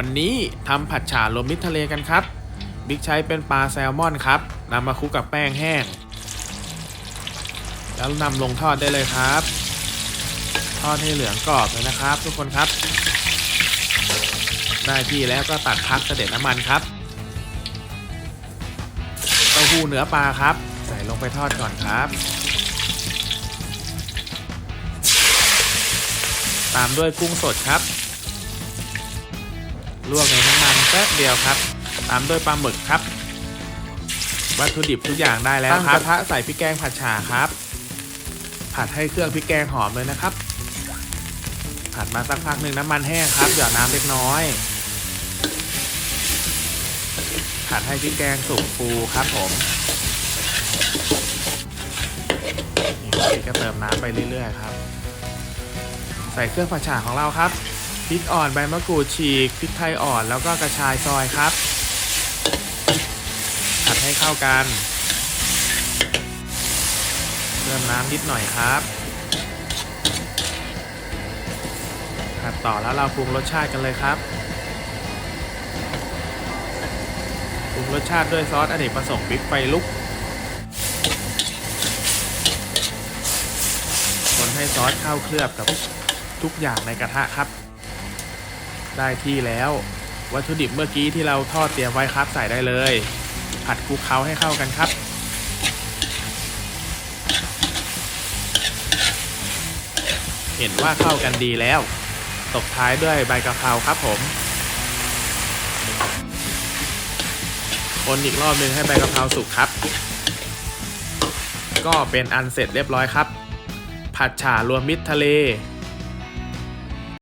วันนี้ทำผัดฉ่ารวมมิตรทะเลกันครับ บิ๊กใช้เป็นปลาแซลมอนครับนำมาคลุกกับแป้งแห้ง แล้วนำลงทอดได้เลยครับ ทอดให้เหลืองกรอบเลยนะครับ ทุกคนครับ ได้ที่แล้วก็ตัดพักเสด็จน้ำมันครับเต้าหู้เนื้อปลาครับ ใส่ลงไปทอดก่อนครับตามด้วยกุ้งสดครับ ลวกในน้ำมันแป๊บเดียวครับ ตามด้วยปลาหมึกครับ วัตถุดิบทุกอย่างได้แล้วครับตั้งกระทะใส่พริกแกงผัดฉ่าครับ ผัดให้เครื่องพริกแกงหอมเลยนะครับ ผัดมาสักพักหนึ่งน้ำมันแห้งครับหยอดน้ำเล็กน้อย ผัดให้พริกแกงสุกฟูครับผมนี่ก็เติมน้ำไปเรื่อยๆครับ ใส่เครื่องผัดฉ่าของเราครับ พริกอ่อนใบมะกรูดฉีกพริกไทยอ่อนแล้วก็กระชายซอยครับผัดให้เข้ากันเพิ่มน้ำนิดหน่อยครับผัดต่อแล้วเราปรุงรสชาติกันเลยครับปรุงรสชาติด้วยซอสอเนกประสงค์พริกไฟลุกคนให้ซอสเข้าเคลือบกับทุกอย่างในกระทะครับ ได้ที่แล้ว วัตถุดิบเมื่อกี้ที่เราทอดเตรียมไว้ครับใส่ได้เลย ผัดคลุกเคล้าให้เข้ากันครับ เห็นว่าเข้ากันดีแล้ว ตบท้ายด้วยใบกะเพราครับผมคนอีกรอบหนึงให้ใบกะเพราสุกครับ ก็เป็นอันเสร็จเรียบร้อยครับ ผัดฉ่ารวมมิตรทะเล